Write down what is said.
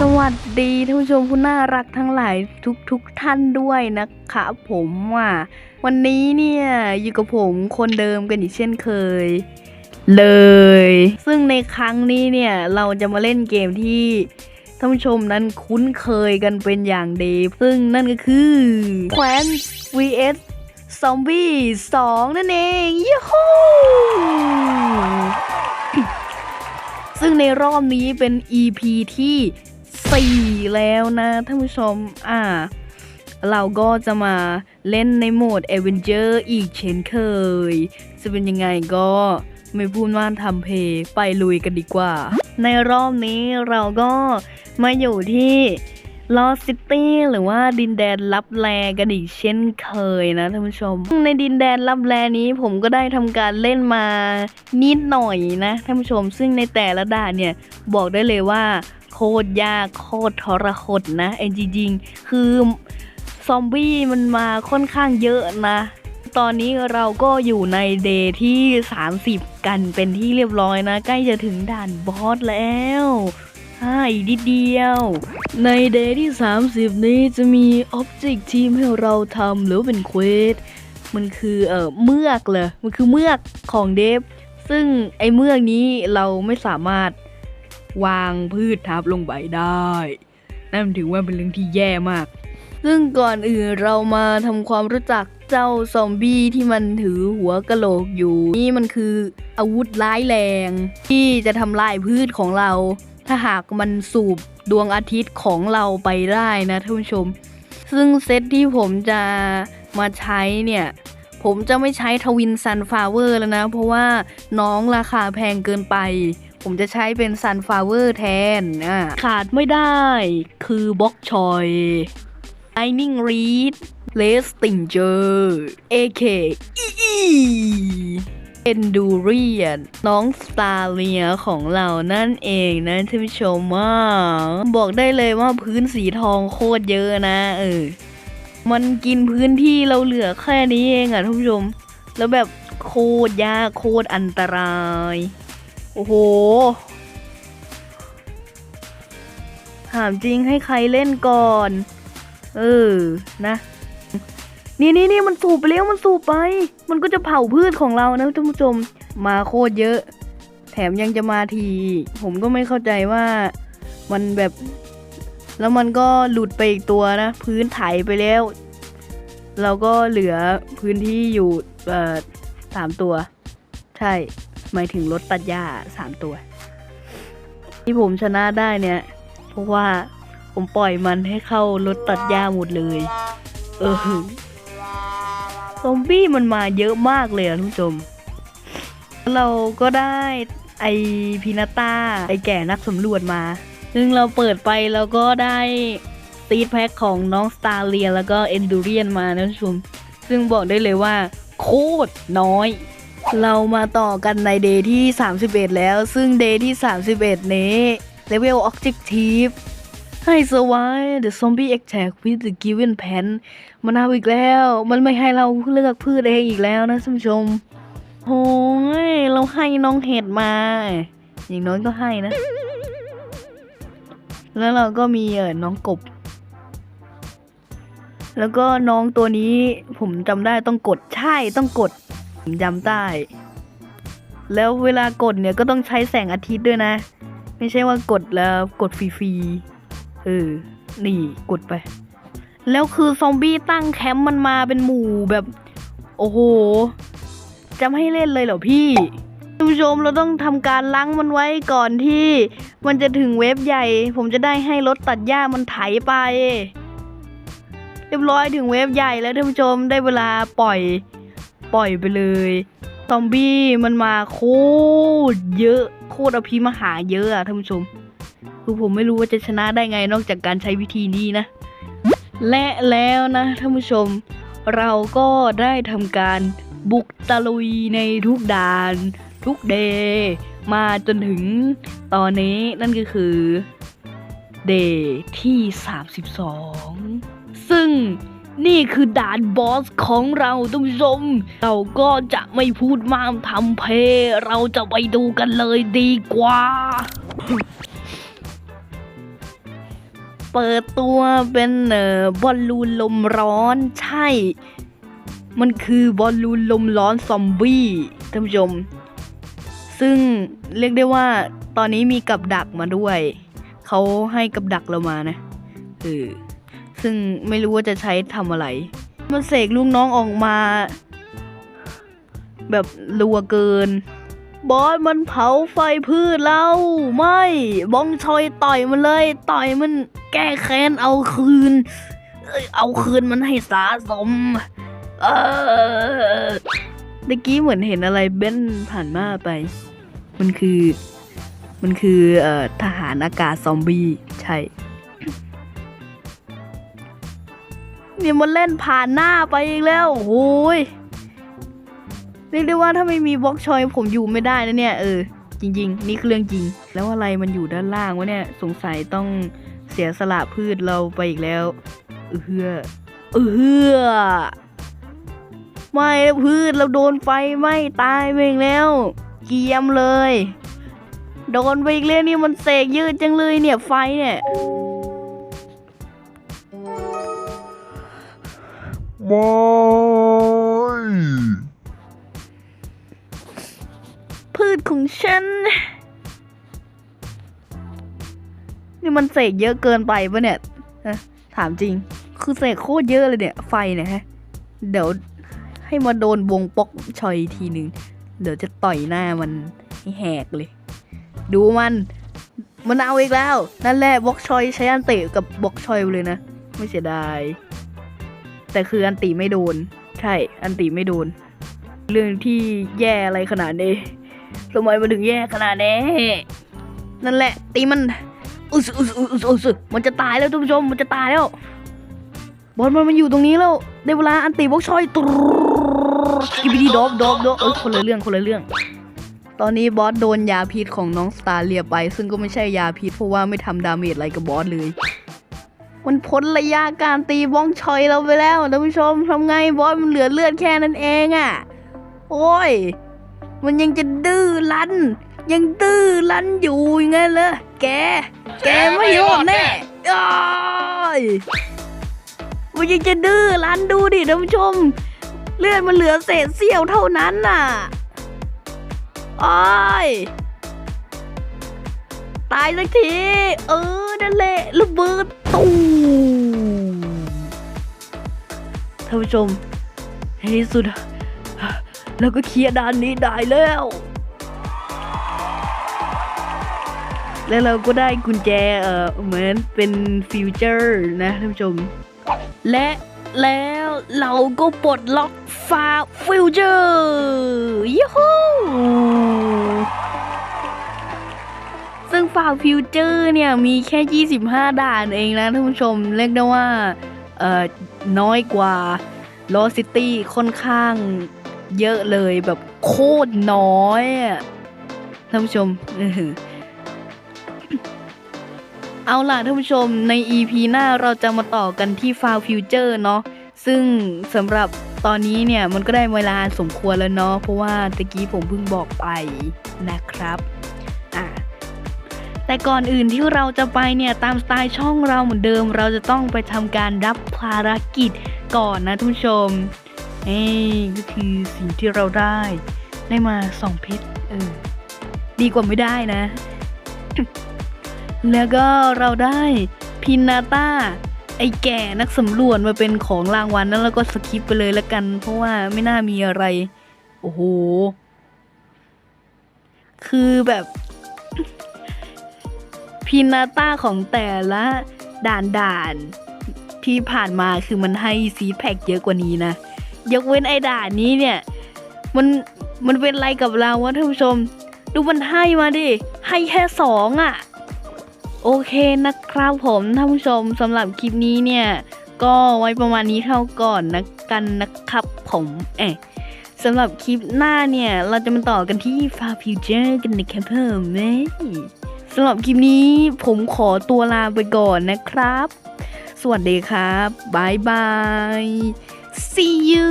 สวัสดีท่านผู้ชมผู้น่ารักทั้งหลายทุกทุกท่านด้วยนะคะผมว่า วันนี้เนี่ยอยู่กับผมคนเดิมกันอีกเช่นเคย เลย ซึ่งในครั้งนี้เนี่ยเราจะมาเล่นเกมที่ท่านผู้ชมนั้นคุ้นเคยกันเป็นอย่างดี ซึ่งนั่นก็คือแคว้น vs ซอมบี้2นั่นเองยูฮูซึ่งในรอบนี้เป็น EP ที่ 4 แล้วนะท่านผู้ชม อ่า เราก็จะมาเล่นในโหมด a v e n g e r อีกเช่นเคย จะเป็นยังไงก็ไม่พูดว่าทำเพลงไปลุยกันดีกว่า ในรอบนี้เราก็มาอยู่ที่ลอซิตี้หรือว่าดินแดนลับแลกันอีกเช่นเคยนะท่านผู้ชม ในดินแดนลับแลนี้ผมก็ได้ทำการเล่นมานิดหน่อยนะท่านผู้ชม ซึ่งในแต่ละด่านเนี่ยบอกได้เลยว่า โคตรยากโคตรทรหดนะเอ็นจริงๆคือซอมบี้มันมาค่อนข้างเยอะนะ ตอนนี้เราก็อยู่ในเดย์ที่ 30 กันเป็นที่เรียบร้อยนะ ใกล้จะถึงด่านบอสแล้วอ่าอีกนิดเดียว ในเดย์ที่ 30 นี้จะมีออบเจกทีมให้เราทำหรือเป็นเควสมันคือเอ่อเมือกเลยมันคือเมือกของเดฟ ซึ่งไอ้เมือกนี้เราไม่สามารถ วางพืชทับลงไปได้ นั่นถือว่าเป็นเรื่องที่แย่มาก ซึ่งก่อนอื่นเรามาทำความรู้จักเจ้าซอมบี้ที่มันถือหัวกะโหลกอยู่ นี่มันคืออาวุธร้ายแรง ที่จะทำลายพืชของเรา ถ้าหากมันสูบดวงอาทิตย์ของเราไปได้นะท่านผู้ชม ซึ่งเซตที่ผมจะมาใช้เนี่ยผมจะไม่ใช้ทวินซันฟลาเวอร์แล้วนะ เพราะว่าน้องราคาแพงเกินไป ผมจะใช้เป็นซันฟลาเวอร์แทนอะขาดไม่ได้คือบล็อกชอย Lightning Reed l e s t i n g e r AK อีเอนดูเรียนน้องสตาเลียของเรานั่นเองนะท่านผู้ชมว่าบอกได้เลยว่าพื้นสีทองโคตรเยอะนะเออมันกินพื้นที่เราเหลือแค่นี้เองอะท่านผู้ชม แล้วแบบโคตรยากโคตรอันตราย โอ้โห ถามจริงให้ใครเล่นก่อน เออ นะ นี่นี่นี่มันสูบไปแล้วมันสูบไป มันก็จะเผาพืชของเรานะท่านผู้ชม มาโคตรเยอะ แถมยังจะมาที ผมก็ไม่เข้าใจว่ามันแบบ แล้วมันก็หลุดไปอีกตัวนะ พื้นไถไปแล้ว เราก็เหลือพื้นที่อยู่สามตัว ใช่ หมายถึงรถตัดหญ้าสามตัว ที่ผมชนะได้เนี่ย เพราะว่าผมปล่อยมันให้เข้ารถตัดหญ้าหมดเลย เออซอมบี้มันมาเยอะมากเลยอะทุกผู้ชม เราก็ได้ไอพินาต้าไอแก่นักสำรวจมา ซึ่งเราเปิดไปแล้วก็ได้ซีดแพ็คของน้องสตาร์เลียแล้วก็เอนดูเรียนมานะท่านผู้ชม ซึ่งบอกได้เลยว่า โคตรน้อย เรามาต่อกันในเดย์ที่ 31 แล้ว ซึ่งเดย์ที่ 31 นี้ Level Objective ให้ survive the zombie attack with the given pen มันเอาอีกแล้ว มันไม่ให้เราเลือกพืชเองอีกแล้วนะท่านผู้ชมโอ้ย เราให้น้องเห็ดมา อย่างน้อยก็ให้นะ แล้วเราก็มีเออน้องกบ แล้วก็น้องตัวนี้ผมจำได้ต้องกดใช่ต้องกด ผมจำได้แล้วเวลากดเนี่ยก็ต้องใช้แสงอาทิตย์ด้วยนะ ไม่ใช่ว่ากดแล้วกดฟรีๆเออ นี่กดไป แล้วคือซอมบี้ตั้งแคมป์มันมาเป็นหมู่แบบ โอ้โหจะไม่ให้เล่นเลยเหรอพี่ท่านผู้ชมเราต้องทำการล้างมันไว้ก่อนที่มันจะถึงเว็บใหญ่ ผมจะได้ให้รถตัดหญ้ามันไถไป เรียบร้อยถึงเว็บใหญ่แล้วท่านผู้ชมได้เวลาปล่อย ปล่อยไปเลยซอมบี้มันมาโคตรเยอะ โคตรอภิมหาเยอะอะท่านผู้ชม คือผมไม่รู้ว่าจะชนะได้ไงนอกจากการใช้วิธีนี้นะ และแล้วนะท่านผู้ชม เราก็ได้ทำการบุกตะลุยในทุกด่าน ทุกเดย์มาจนถึงตอนนี้นั่นก็คือเดย์ที่ 32 ซึ่ง นี่คือด่านบอสของเราท่านผู้ชม เราก็จะไม่พูดมากทำเพเราจะไปดูกันเลยดีกว่า เปิดตัวเป็นเอ่อบอลลูนลมร้อนใช่ มันคือบอลลูนลมร้อนซอมบี้ท่านผู้ชม ซึ่งเรียกได้ว่าตอนนี้มีกับดักมาด้วย เขาให้กับดักเรามานะเออ ซึ่งไม่รู้ว่าจะใช้ทำอะไร มันเสกลูกน้องออกมา แบบรัวเกิน บอสมันเผาไฟพืชเราไม่บองชอยต่อยมันเลย ต่อยมันแก้แค้นเอาคืนเอ้ยเอาคืนมันให้สาสม เออเมื่อกี้เหมือนเห็นอะไรเบ้นผ่านมาไป มันคือ มันคือเอ่อทหารอากาศซอมบี้ใช่ เนี่ยมันเล่นผ่านหน้าไปอีกแล้วโอ้ยเรียกได้ว่าถ้าไม่มีบล็อกชอยผมอยู่ไม่ได้นะเนี่ยเออจริง ๆ นี่คือเรื่องจริง แล้วอะไรมันอยู่ด้านล่างวะเนี่ยสงสัยต้องเสียสละพืชเราไปอีกแล้วเออเฮือเออเฮือไม่พืชเราโดนไฟไหม้ตายไปอีกแล้ว เกียมเลย โดนไปอีกแล้วนี่มันเสกยืดจังเลยเนี่ยไฟเนี่ย ไม่พืชของฉัน นี่มันเสกเยอะเกินไปปะเนี่ยถามจริง คือเสกโคตรเยอะเลยเนี่ย ไฟเนี่ยฮะ เดี๋ยวให้มาโดนวงปอกชอยทีหนึ่ง เดี๋ยวจะต่อยหน้ามันให้แหกเลย ดูมัน มันเอาอีกแล้ว นั่นแหละบล็อกชอยใช้อันเติกับบล็อกชอยเลยนะ ไม่เสียดาย แต่คืออันติไม่โดน ใช่ อันติไม่โดน เรื่องที่แย่อะไรขนาดนี้ทำไมมันถึงแย่ขนาดนี้นั่นแหละ ตีมันอุสอุสอุสอุสมันจะตายแล้วท่านผู้ชมมันจะตายแล้วบอลมันมาอยู่ตรงนี้แล้วได้เวลาอันตีบล็อกชอยตรกิบิดีดอบดอบดอบเออคนละเรื่องคนละเรื่อง ตอนนี้บอสโดนยาพิษของน้องสตาร์เลียไป ซึ่งก็ไม่ใช่ยาพิษเพราะว่าไม่ทำดาเมจอะไรกับบอสเลย มันพ้นระยะการตีบ้องชอยเราไปแล้วท่านผู้ชมทำไงบอสมันเหลือเลือดแค่นั้นเองอะ่ะ โอ้ย มันยังจะดื้อรั้น ยังดื้อรั้นอยู่ยังไงเลยแก แกไม่รอดแน่อ้ายมันยังจะดื้อรั้นดูดิท่านผู้ชม เลือดมันเหลือเศษเสี้ยวเท่านั้นน่ะอ้ายตายสักที เออ นั่นแหละระเบิดตูานผู้ชมในที่สุดแล้วก็เคลียร์ด่านนี้ได้แล้ว แล้วเราก็ได้กุญแจเออเหมือนเป็นฟิวเจอร์นะท่านผู้ชม และแล้วเราก็ปลดล็อกฟาฟิวเจอร์ยูฮูซึ่งฟาฟิวเจอร์เนี่ยมีแค่ 25 ด่านเองนะท่านผู้ชม เรียกได้ว่าเอ่อ น้อยกว่าลอซิตี้ค่อนข้างเยอะเลยแบบโคตรน้อยอะท่านผู้ชม เอาล่ะท่านผู้ชมใน EP หน้าเราจะมาต่อกันที่ f i l e Future เนาะซึ่งสำหรับตอนนี้เนี่ยมันก็ได้เวลาสมควรแล้วเนาะเพราะว่าตะกี้ผมเพิ่งบอกไปนะครับ อะ แต่ก่อนอื่นที่เราจะไปเนี่ยตามสไตล์ช่องเราเหมือนเดิม เราจะต้องไปทำการรับภารกิจก่อนนะท่านผู้ชมเอ้ก็คือสิ่งที่เราได้ ได้มาสองเพชรเออดีกว่าไม่ได้นะ แล้วก็เราได้พินาตาไอ้แก่นักสำรวจมาเป็นของรางวัลนั้นแล้วก็สคิปไปเลยละกัน เพราะว่าไม่น่ามีอะไร โอ้โห คือแบบ พินาต้าของแต่ละด่านด่านๆที่ผ่านมาคือมันให้ซีแพคเยอะกว่านี้นะ ยกเว้นไอ้ด่านนี้เนี่ย มันมันเป็นอะไรกับเราวะท่านผู้ชม ดูมันให้มาดิ ให้แค่สองอะ่ะ โอเคนะครับผมท่านผู้ชมสำหรับคลิปนี้เนี่ย ก็ไว้ประมาณนี้เท่าก่อนนะกันนะครับผมเอ๊สำหรับคลิปหน้าเนี่ย เราจะมาต่อกันที่ Far Future กันนะครับผมเอ้ย สำหรับคลิปนี้ผมขอตัวลาไปก่อนนะครับ สวัสดีครับบายบาย see you